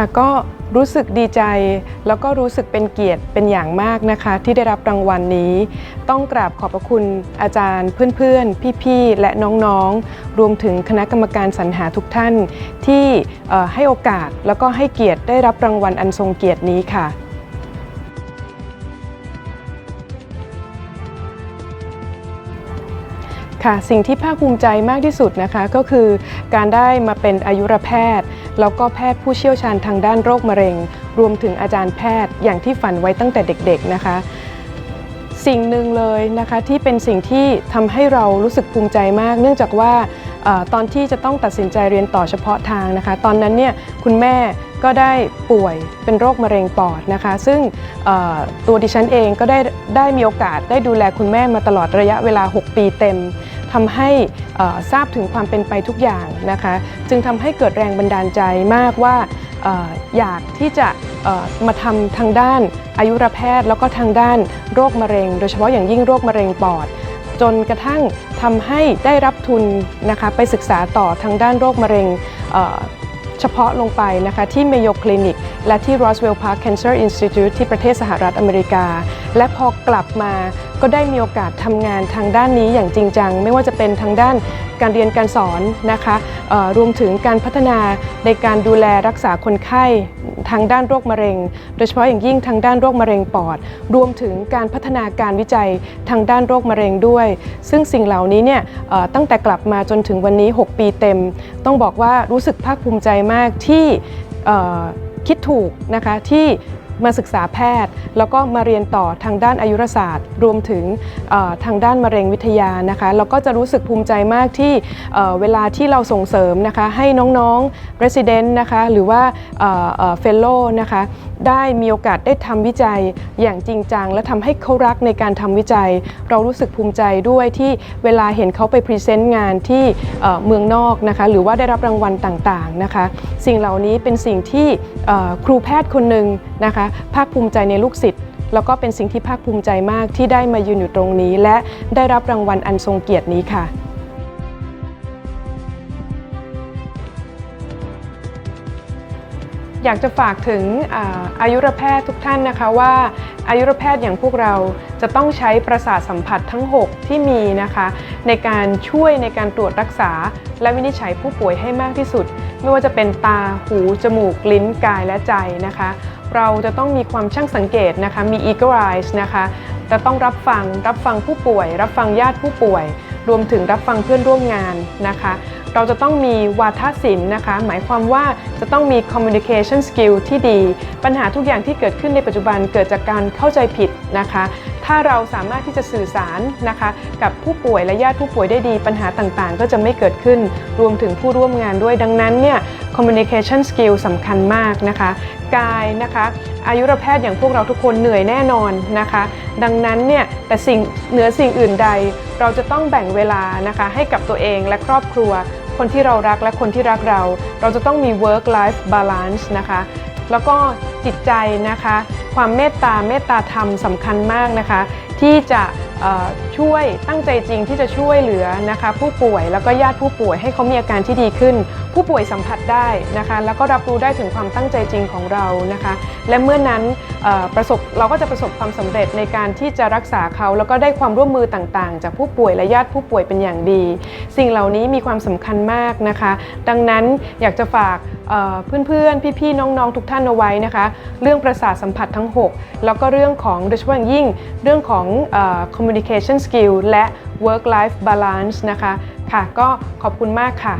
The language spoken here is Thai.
ค่ะก็รู้สึกดีใจ แล้วก็รู้สึกเป็นเกียรติเป็นอย่างมากนะคะ ที่ได้รับรางวัลนี้ ต้องกราบขอบพระคุณอาจารย์เพื่อนๆ พี่ๆ และน้องๆ รวมถึงคณะกรรมการสรรหาทุกท่าน ที่ให้โอกาสแล้วก็ให้เกียรติได้รับรางวัลอันทรงเกียรตินี้ค่ะ ค่ะสิ่งที่ภาคภูมิใจมากที่สุดนะคะก็คือการได้มาเป็นอายุรแพทย์ แล้วก็แพทย์ผู้เชี่ยวชาญทางด้านโรคมะเร็ง รวมถึงอาจารย์แพทย์อย่างที่ฝันไว้ตั้งแต่เด็กๆนะคะ สิ่งหนึ่งเลยนะคะที่เป็นสิ่งที่ทำให้เรารู้สึกภูมิใจมาก เนื่องจากว่าอตอนที่จะต้องตัดสินใจเรียนต่อเฉพาะทางนะคะ ตอนนั้นเนี่ยคุณแม่ก็ได้ป่วยเป็นโรคมะเร็งปอดนะคะ ซึ่งตัวดิฉันเองก็ได้ได้มีโอกาสได้ดูแลคุณแม่มาตลอดระยะเวลา 6 ปีเต็ม ทำให้ทราบถึงความเป็นไปทุกอย่างนะคะ จึงทำให้เกิดแรงบันดาลใจมากว่าออยากที่จะมาทำทางด้านอายุรแพทย์ แล้วก็ทางด้านโรคมะเร็ง โดยเฉพาะอย่างยิ่งโรคมะเร็งปอด จนกระทั่งทำให้ได้รับทุนนะคะไปศึกษาต่อทางด้านโรคมะเร็ง เฉพาะลงไปนะคะที่เมโยคลินิก และที่ Roswell Park Cancer Institute ที่ประเทศสหรัฐอเมริกา และพอกลับมาก็ได้มีโอกาสทำงานทางด้านนี้อย่างจริงจัง ไม่ว่าจะเป็นทางด้านการเรียนการสอนนะคะรวมถึงการพัฒนาในการดูแลรักษาคนไข้ ทางด้านโรคมะเร็ง โดยเฉพาะอย่างยิ่งทางด้านโรคมะเร็งปอด รวมถึงการพัฒนาการวิจัยทางด้านโรคมะเร็งด้วย ซึ่งสิ่งเหล่านี้เนี่ยตั้งแต่กลับมาจนถึงวันนี้ 6 ปีเต็ม ต้องบอกว่ารู้สึกภาคภูมิใจมากที่คิดถูกนะคะที่ มาศึกษาแพทย์ แล้วก็มาเรียนต่อทางด้านอายุรศาสตร์ รวมถึงทางด้านมะเร็งวิทยานะคะเราก็จะรู้สึกภูมิใจมากที่เวลาที่เราส่งเสริมนะคะให้น้องๆ resident นะคะหรือว่าเฟลโลนะคะ ได้มีโอกาสได้ทำวิจัยอย่างจริงจัง และทำให้เขารักในการทำวิจัย เรารู้สึกภูมิใจด้วยที่เวลาเห็นเขาไปพรีเซนต์งานที่เมืองนอกนะคะหรือว่าได้รับรางวัลต่างๆนะคะสิ่งเหล่านี้เป็นสิ่งที่ครูแพทย์คนหนึ่งนะคะภาคภูมิใจในลูกศิษย์แล้วก็เป็นสิ่งที่ภาคภูมิใจมากที่ได้มายืนอยู่ตรงนี้ และได้รับรางวัลอันทรงเกียรตินี้ค่ะ อยากจะฝากถึงอาอายุรแพทย์ทุกท่านนะคะว่าอายุรแพทย์อย่างพวกเราจะต้องใช้ประสาทสัมผัสทั้ง 6 ที่มีนะคะ ในการช่วยในการตรวจรักษา และวินิจฉัยผู้ป่วยให้มากที่สุด ไม่ว่าจะเป็นตาหู จมูก ลิ้นกายและใจนะคะ เราจะต้องมีความช่างสังเกตนะคะมี eagle eyes นะคะจะต้องรับฟังรับฟังผู้ป่วย รับฟังญาติผู้ป่วย รวมถึงรับฟังเพื่อนร่วมงานนะคะ เราจะต้องมีวาทศิลป์นะคะ หมายความว่าจะต้องมี communication skill ที่ดี ปัญหาทุกอย่างที่เกิดขึ้นในปัจจุบันเกิดจากการเข้าใจผิดนะคะ ถ้าเราสามารถที่จะสื่อสารนะคะ กับผู้ป่วยและญาติผู้ป่วยได้ดี ปัญหาต่างๆ ก็จะไม่เกิดขึ้น รวมถึงผู้ร่วมงานด้วยดังนั้นเนี่ย communication skill สำคัญมากนะคะ กายนะคะอายุรแพทย์อย่างพวกเราทุกคนเหนื่อยแน่นอนนะคะ ดังนั้นเนี่ยแต่สิ่งเหนือสิ่งอื่นใด เราจะต้องแบ่งเวลานะคะให้กับตัวเองและครอบครัว คนที่เรารักและคนที่รักเรา เราจะต้องมี work life balance นะคะแล้วก็จิตใจนะคะ ความเมตตาเมตตาธรรมสำคัญมากนะคะ ที่จะ ช่วยตั้งใจจริงที่จะช่วยเหลือนะคะผู้ป่วยแล้วก็ญาติผู้ป่วยให้เขามีอาการที่ดีขึ้น ผู้ป่วยสัมผัสได้นะคะแล้วก็รับรู้ได้ถึงความตั้งใจจริงของเรานะคะและเมื่อนั้นประสบเราก็จะประสบความสำเร็จในการที่จะรักษาเขาแล้วก็ได้ความร่วมมือต่างๆ จากผู้ป่วยและญาติผู้ป่วยเป็นอย่างดี สิ่งเหล่านี้มีความสำคัญมากนะคะ ดังนั้นอยากจะฝากเพื่อนๆ พี่ๆ น้องๆ ทุกท่านเอาไว้นะคะ เรื่องประสาทสัมผัสทั้ง 6 แล้วก็เรื่องของโดยเฉพาะอย่างยิ่งเรื่องของเอ่อ communication skill และ work life balance นะคะ ค่ะ ก็ขอบคุณมากค่ะ